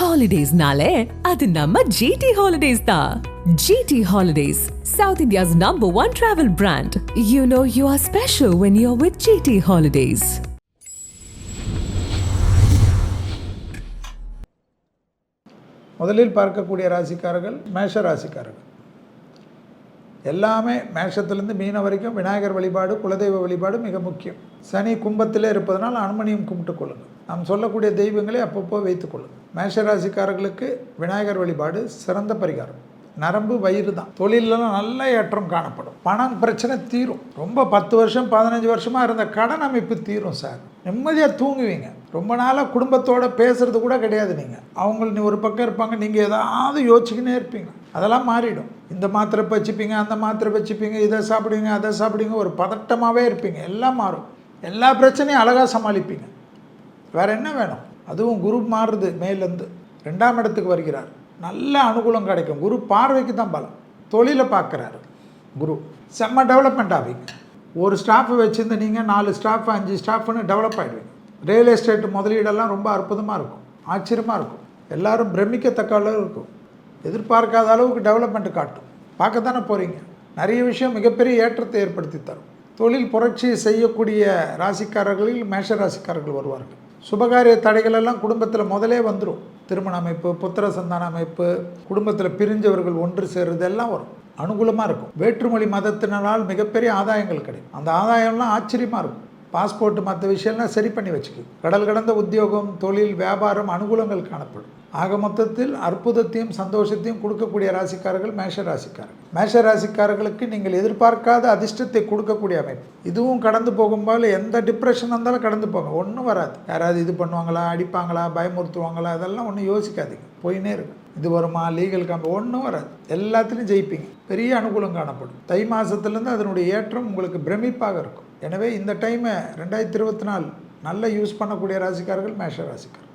ஹாலிடேஸ்னாலே அது நம்ம ஜிடி ஹாலிடேஸ் தான் GT Holidays south India's number one travel brand you know you are special when you are with GT Holidays முதலில் பார்க்கக்கூடிய ராசிக்காரர்கள் மேஷ ராசிக்காரர்கள். எல்லாமே மேஷத்துலேருந்து மீன வரைக்கும் விநாயகர் வழிபாடு குலதெய்வ வழிபாடு மிக முக்கியம். சனி கும்பத்திலே இருப்பதனால் அனுமனியும் கும்பிட்டு கொள்ளுங்கள். நாம் சொல்லக்கூடிய தெய்வங்களை அப்பப்போ வைத்துக் மேஷராசிக்காரர்களுக்கு மேஷ ராசிக்காரர்களுக்கு விநாயகர் வழிபாடு சிறந்த பரிகாரம். நரம்பு வயிறு தான். தொழிலெல்லாம் நல்ல ஏற்றம் காணப்படும். பணம் பிரச்சனை தீரும். ரொம்ப பத்து வருஷம் பதினஞ்சு வருஷமாக இருந்த கடன் அமைப்பு தீரும் சார். நிம்மதியாக தூங்குவீங்க. ரொம்ப நாளாக குடும்பத்தோடு பேசுறது கூட கிடையாது நீங்கள் அவங்க நீ ஒரு பக்கம் இருப்பாங்க நீங்கள் ஏதாவது யோசிச்சுக்கினே இருப்பீங்க. அதெல்லாம் மாறிடும். இந்த மாத்திரை வச்சுப்பீங்க அந்த மாத்திரை வச்சுப்பீங்க இதை சாப்பிடுவீங்க அதை சாப்பிடுவீங்க ஒரு பதட்டமாகவே இருப்பீங்க. எல்லாம் மாறும். எல்லா பிரச்சனையும் அழகாக சமாளிப்பீங்க. வேறு என்ன வேணும்? அதுவும் குரு மாறுது மேலேருந்து. ரெண்டாம் இடத்துக்கு வருகிறார். நல்ல அனுகூலம் கிடைக்கும். குரு பார்வைக்கு தான் பலம். தொழிலை பார்க்குறாரு. குரு செம்ம டெவலப்மெண்ட் ஆவீங்க ஒரு ஸ்டாஃபை வச்சுருந்து நீங்கள் நாலு ஸ்டாஃப் அஞ்சு ஸ்டாஃப்னு டெவலப் ஆகிடுவீங்க ரியல் எஸ்டேட் முதலீடெல்லாம் ரொம்ப அற்புதமாக இருக்கும். ஆச்சரியமாக இருக்கும். எல்லாரும் பிரமிக்கத்தக்க அளவு இருக்கும். எதிர்பார்க்காத அளவுக்கு டெவலப்மெண்ட் காட்டும். பார்க்க தானே போகிறீங்க நிறைய விஷயம் மிகப்பெரிய ஏற்றத்தை ஏற்படுத்தி தரும். தொழில் புரட்சி செய்யக்கூடிய ராசிக்காரர்களில் மேஷ ராசிக்காரர்கள் வருவார்கள். சுபகாரிய தடைகள் எல்லாம் குடும்பத்தில் முதலே வந்துடும் திருமண அமைப்பு புத்திர சந்தான அமைப்பு குடும்பத்தில் பிரிஞ்சவர்கள் ஒன்று சேர்றது எல்லாம் வரும். அனுகூலமாக இருக்கும். வேற்றுமொழி மதத்தினரால் மிகப்பெரிய ஆதாயங்கள் கிடைக்கும். அந்த ஆதாயம்லாம் ஆச்சரியமாக இருக்கும். பாஸ்போர்ட் மற்ற விஷயம்லாம் சரி பண்ணி வச்சுக்கு. கடல் கடந்த உத்தியோகம் தொழில் வியாபாரம் அனுகூலங்கள் காணப்படும். ஆக மொத்தத்தில் அற்புதத்தையும் சந்தோஷத்தையும் கொடுக்கக்கூடிய ராசிக்காரர்கள் மேஷ ராசிக்காரர்கள் மேஷ ராசிக்காரர்களுக்கு நீங்கள் எதிர்பார்க்காத அதிர்ஷ்டத்தை கொடுக்கக்கூடிய அமைப்பு. இதுவும் கடந்து போகும்போது எந்த டிப்ரெஷன் இருந்தாலும் கடந்து போங்க. ஒன்றும் வராது. யாராவது இது பண்ணுவாங்களா அடிப்பாங்களா பயமுறுத்துவாங்களா அதெல்லாம் ஒன்றும் யோசிக்காதீங்க. போயினே இருக்கும் இது வருமா லீகல் காம்பு ஒன்றும் வராது. எல்லாத்துலேயும் ஜெயிப்பீங்க. பெரிய அனுகூலம் காணப்படும். தை மாதத்துலேருந்து அதனுடைய ஏற்றம் உங்களுக்கு பிரமிப்பாக இருக்கும். எனவே இந்த டைமை ரெண்டாயிரத்தி இருபத்தி நாலு நல்ல யூஸ் பண்ணக்கூடிய ராசிக்காரர்கள் மேஷ ராசிக்காரர்கள்